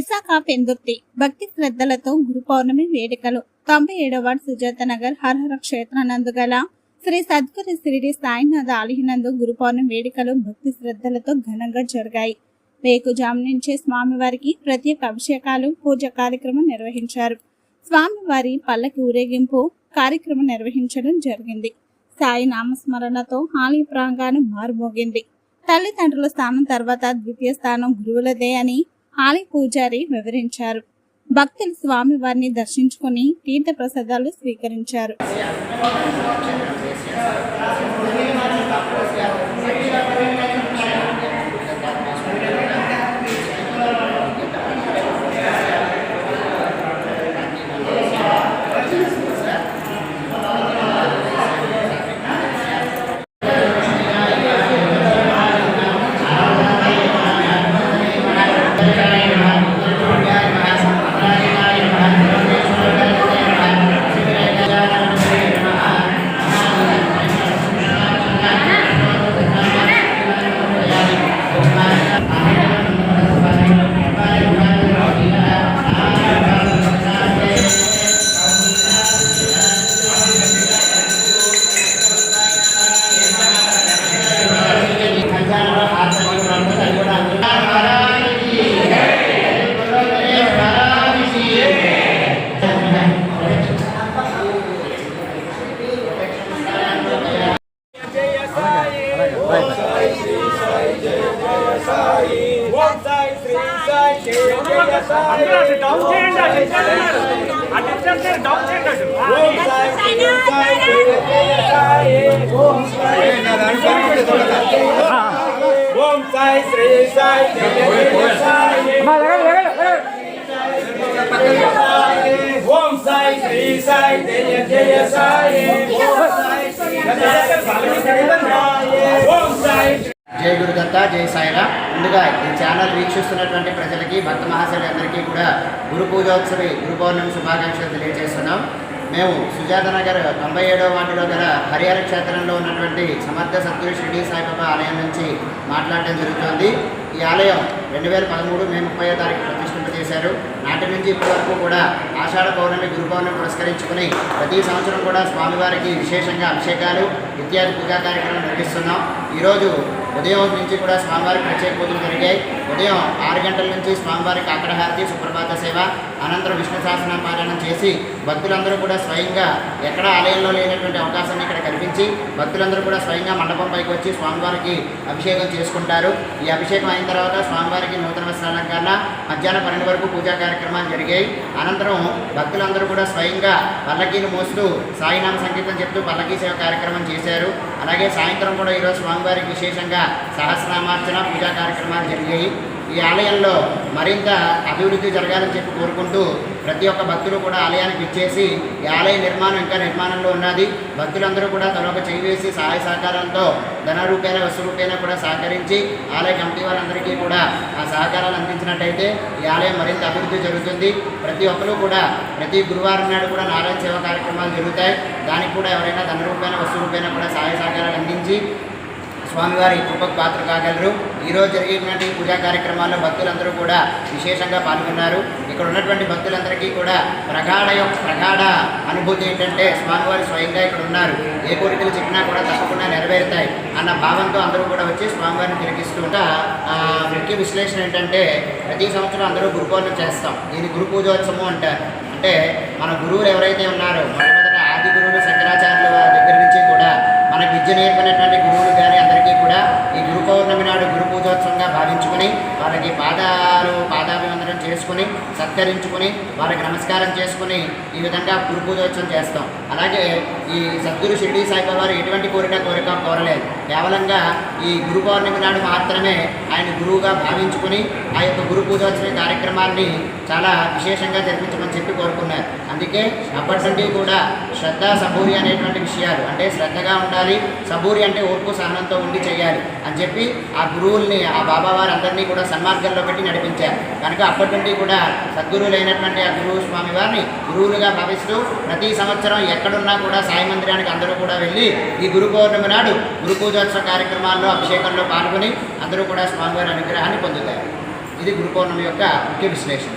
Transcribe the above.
విశాఖ పెందుర్తి భక్తి శ్రద్ధలతో గురు పౌర్ణమి వేడుకలు. తొంభై ఏడవ సుజాత నగర్ హరహర క్షేత్రానందు గల శ్రీ సద్గురు శిరిడి సాయినాథ ఆలయనందు గురు పౌర్ణమి వేడుకలు భక్తి శ్రద్ధలతో ఘనంగా జరిగాయి. వేకుజాము నుంచే స్వామివారికి ప్రత్యేక అభిషేకాలు పూజ కార్యక్రమం నిర్వహించారు. స్వామివారి పల్లకి ఊరేగింపు కార్యక్రమం నిర్వహించడం జరిగింది. సాయి నామస్మరణతో ఆలయ ప్రాంగణం మారుమోగింది. తల్లిదండ్రుల స్థానం తర్వాత ద్వితీయ స్థానం గురువులదే అని ఆలయ పూజారి వివరించారు. భక్తులు స్వామివారిని దర్శించుకుని తీర్థ ప్రసాదాలు స్వీకరించారు ఓం సాయి శ్రీ సాయి జయ జయ సాయి అందరూ అటు డౌన్ చేయండి అటు ఇచ్చేస్తారు అటు ఇచ్చేస్తారు డౌన్ చేయండి అటు ఓం సాయి శ్రీ సాయి ఓం సాయి శ్రీ సాయి జయ జయ సాయి జయ జై గురుదత్త జై సాయిరా ముందుగా ఈ ఛానల్ వీక్షిస్తున్నటువంటి ప్రజలకి భక్త మహాశయులందరికీ కూడా గురు పూజోత్సవి గురు పౌర్ణమి శుభాకాంక్షలు తెలియజేస్తున్నాం. మేము సుజాత నగర్ తొంభై ఏడవ వార్డులో గల హరిహర క్షేత్రంలో ఉన్నటువంటి సమర్థ సద్గురు షిరిడి సాయిబాబా ఆలయం నుంచి మాట్లాడడం జరుగుతోంది. ఈ ఆలయం రెండు వేల పదమూడు మే ముప్పై తారీఖు ప్రతిష్ఠింపజేశారు నాటి నుంచి ఇప్పటివరకు కూడా ఆషాఢ పౌర్ణమి గురు పౌర్ణమి పురస్కరించుకుని ప్రతి సంవత్సరం కూడా స్వామివారికి విశేషంగా అభిషేకాలు ఇత్యాది పూజా కార్యక్రమాలు నిర్వహిస్తున్నాం. ఈరోజు ఉదయం నుంచి కూడా స్వామివారికి ప్రత్యేక పూజలు జరిగాయి. ఉదయం ఆరు గంటల నుంచి స్వామివారికి కాకడహారతి సుప్రభాత సేవ అనంతరం విష్ణు సహస్రనామ పారాయణం చేసి భక్తులందరూ కూడా స్వయంగా ఎక్కడ ఆలయంలో లేనటువంటి అవకాశాన్ని ఇక్కడ కల్పించి భక్తులందరూ కూడా స్వయంగా మండపం పైకి వచ్చి స్వామివారికి అభిషేకం చేసుకుంటారు. ఈ అభిషేకం అయిన తర్వాత స్వామివారికి నూతన వస్త్రాలంకరణ మధ్యాహ్నం పన్నెండు వరకు పూజా కార్యక్రమాలు జరిగాయి. అనంతరం భక్తులందరూ కూడా స్వయంగా పల్లకీని మోస్తూ సాయినామ సంగీతం చెప్తూ పల్లకీ సేవ కార్యక్రమం చేశారు. అలాగే సాయంత్రం కూడా ఈరోజు స్వామివారికి విశేషంగా సహస్రనామార్చన పూజా కార్యక్రమాలు జరిగాయి. ఈ ఆలయంలో మరింత అభివృద్ధి జరగాలని చెప్పి కోరుకుంటూ ప్రతి ఒక్క భక్తులు కూడా ఆలయానికి ఇచ్చేసి ఈ ఆలయ నిర్మాణం ఇంకా నిర్మాణంలో ఉన్నది. భక్తులందరూ కూడా తనొక చేయి వేసి సహాయ సహకారంతో ధన రూపేణ వస్తు రూపేణ కూడా సహకరించి ఆలయ కమిటీ వారందరికీ కూడా ఆ సహకారాలు అందించినట్టయితే ఈ ఆలయం మరింత అభివృద్ధి జరుగుతుంది. ప్రతి ఒక్కరూ కూడా ప్రతి గురువారం నాడు కూడా నారాయణ సేవ కార్యక్రమాలు జరుగుతాయి. దానికి కూడా ఎవరైనా ధన రూపేణ వస్తు రూపేణ కూడా సహాయ సహకారాలు అందించి స్వామివారి కృపకు పాత్ర కాగలరు. ఈరోజు జరిగినటువంటి పూజా కార్యక్రమాల్లో భక్తులందరూ కూడా విశేషంగా పాల్గొన్నారు. ఇక్కడ ఉన్నటువంటి భక్తులందరికీ కూడా ప్రగాఢ యొక్క ప్రగాఢ అనుభూతి ఏంటంటే స్వామివారి స్వయంగా ఇక్కడ ఉన్నారు. ఏ కోరికలు చెప్పినా కూడా తప్పకుండా నెరవేరుతాయి అన్న భావంతో అందరూ కూడా వచ్చి స్వామివారిని తిరిగిస్తుంటా ఆ, ముఖ్య విశ్లేషణ ఏంటంటే ప్రతి సంవత్సరం అందరూ గురు చేస్తాం. దీన్ని గురు పూజోత్సవం అంటారు. అంటే మన గురువులు ఎవరైతే ఉన్నారో మొట్టమొదట ఆది గురువులు శంకరాచార్యుల దగ్గర నుంచి కూడా మనకు విద్య నేర్పినటువంటి గురువులు కానీ అందరికీ కూడా ఈ గురు పౌర్ణమి నాడు గురు పూజోత్సవంగా చేసుకొని వారికి పాదాలు పాదాభివందనం చేసుకుని సత్కరించుకుని వారికి నమస్కారం చేసుకుని ఈ విధంగా గురు పూజోత్సవం చేస్తాం. అలాగే ఈ సద్గురు షిరిడి సాయిబాబా వారు ఎటువంటి కోరిక కోరిక కోరలేదు. కేవలంగా ఈ గురు పౌర్ణమి నాడు మాత్రమే ఆయన గురువుగా భావించుకుని ఆ యొక్క గురు పూజోత్సవ కార్యక్రమాన్ని చాలా విశేషంగా జరిపించమని చెప్పి కోరుకున్నారు. అందుకే అప్పటి నుండి కూడా శ్రద్ధ సబూరి అనేటువంటి విషయాలు అంటే శ్రద్ధగా ఉండాలి సబూరి అంటే ఓర్పు సహనంతో ఉండి చేయాలి అని చెప్పి ఆ గురువుల్ని ఆ బాబా వారందరినీ కూడా సన్మార్గంలో పెట్టి నడిపించారు. కనుక అప్పటి నుండి కూడా సద్గురువులైనటువంటి ఆ గురువు స్వామి వారిని గురువులుగా భావిస్తూ ప్రతి సంవత్సరం ఎక్కడున్నా కూడా సాయి మందిరానికి అందరూ కూడా వెళ్ళి ఈ గురు పౌర్ణమి నాడు గురు పూజోత్సవ కార్యక్రమాల్లో అభిషేకంలో పాల్గొని అందరూ కూడా స్వామివారి అనుగ్రహాన్ని పొందుతారు. ఇది గురు పౌర్ణమి యొక్క ముఖ్య విశ్లేషణ.